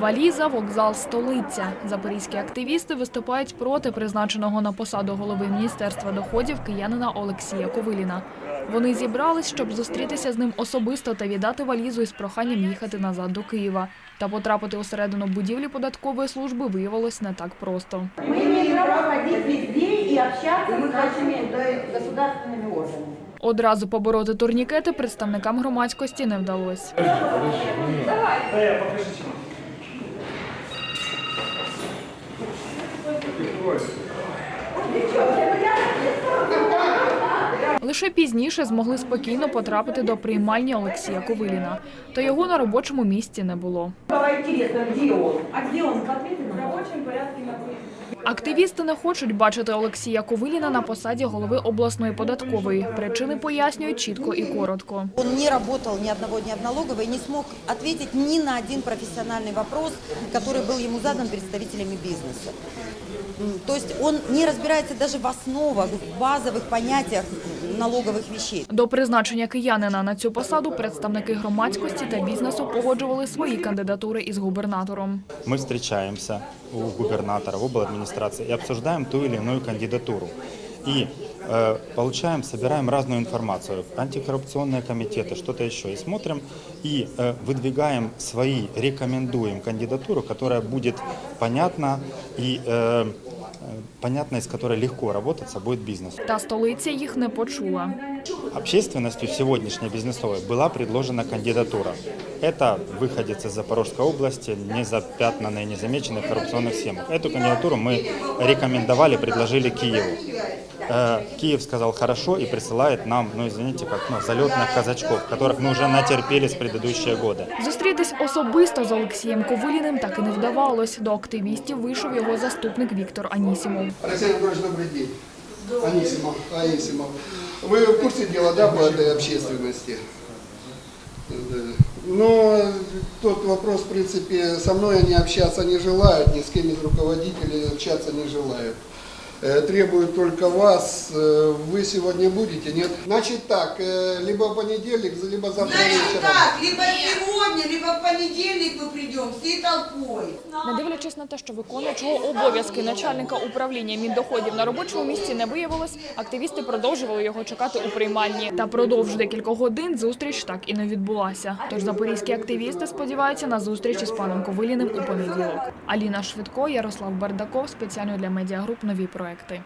Валіза, вокзал, столиця. Запорізькі активісти виступають проти призначеного на посаду голови Міністерства доходів киянина Олексія Ковиліна. Вони зібрались, щоб зустрітися з ним особисто та віддати валізу із проханням їхати назад до Києва. Та потрапити усередину будівлі податкової служби виявилось не так просто. Мы имеем право ходить везде и общаться с нашими э, государственными органами. Одразу побороти турнікети представникам громадськості не вдалося. Лише пізніше змогли спокійно потрапити до приймальні Олексія Ковиліна. Та його на робочому місці не було. Было интересно, где он? А где он? В робочому порядку на находится. Активісти не хочуть бачити Олексія Ковиліна на посаді голови обласної податкової. Причини пояснюють чітко і коротко. Он не работал ни одного дня в налоговой и не смог ответить ни на один профессиональный вопрос, который был ему задан представителями бизнеса. М, То есть он не разбирается даже в основах, в базовых понятиях налоговых вещей. До призначення киянина на цю посаду представники громадськості та бізнесу погоджували свої кандидатури із губернатором. мы встречаемся у губернатора, в обл. администрации и обсуждаем ту или иную кандидатуру. И э, получаем, собираем разную информацию, антикоррупционные комитеты, что-то еще, и смотрим, и э, выдвигаем свои, рекомендуем кандидатуру, которая будет понятна и э, э, понятна, из которой легко работаться будет бизнес. Та столиця їх не почула. Общественностью сегодняшней бизнесовой была предложена кандидатура. Это выходец из Запорожской области, не запятнанный, не замеченный в коррупционных схемах. Эту кандидатуру мы рекомендовали, предложили Киеву. Э, Киев сказал хорошо и присылает нам, ну извините, как ну, залетных казачков, которых мы уже натерпелись в предыдущие годы. Зустрітись особисто з Олексієм Ковиліним так і не вдавалось. До активістів вийшов його заступник Віктор Анісімов. Алексей Анатольевич, добрый день. Анисимов, Анисимов. Вы в курсе дела, да, по этой общественности? Да. Но тот вопрос, в принципе, со мной они общаться не желают, ни с кем из руководителей общаться не желают. Э, Требуют только вас. Э, Вы сегодня будете, нет? Значит так, э, либо в понедельник, либо завтра Значит вечером. так, либо сегодня, либо в понедельник мы придем всей толпой. Не дивлячись на те, що виконуючого обов'язки начальника управління міндоходів на робочому місці не виявилось, активісти продовжували його чекати у приймальні. Та продовж декількох годин зустріч так і не відбулася. Тож запорізькі активісти сподіваються на зустріч із паном Ковиліним у понеділок. Аліна Швидко, Ярослав Бардаков спеціально для медіагруп нові проекти.